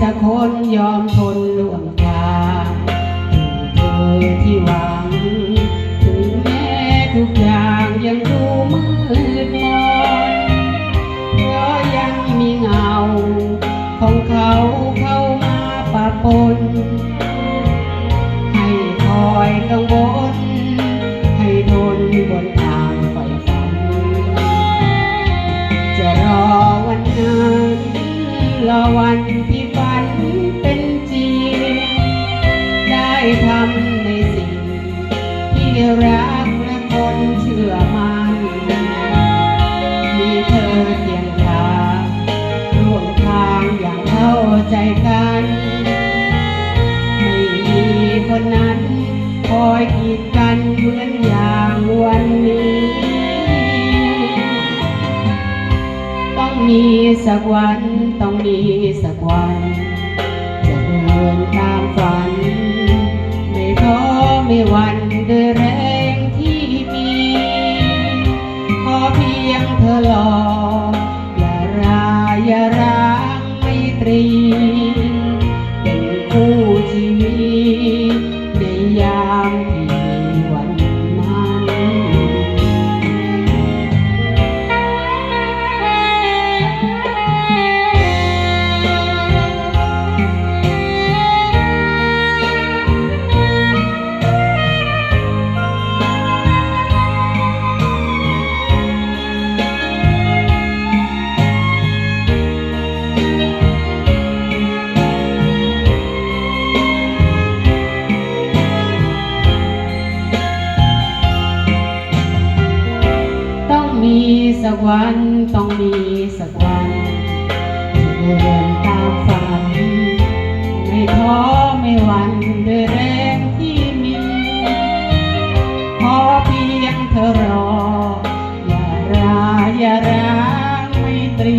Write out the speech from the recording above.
สักคนยอมทนล่วงทางเธอที่หวัง ถึงแม้ทุกอย่างยังดูมืดมนเพราะยังมีเงา ของเขาเข้ามาปะปน ให้คอยกังวลให้ทนบนทางไฟฝัน จะรอวันนั้น รอวันที่ฝันเป็นจริง ได้ทำในสิ่ง ที่รักและคนเชื่อมัน มีเธอเคียงข้างร่วมทางอย่างเข้าใจกัน ไม่มีคนนั้น คอยกีดกันเหมือน มีสักวัน ต้องมีสักวันจะเดินตามฝัน วันต้องมีสักวันที่เดินตามฝัน ไม่ท้อไม่หวั่นด้วยแรงที่มีขอเพียงเธอรอ อย่าราอย่าร้างไม่ตรี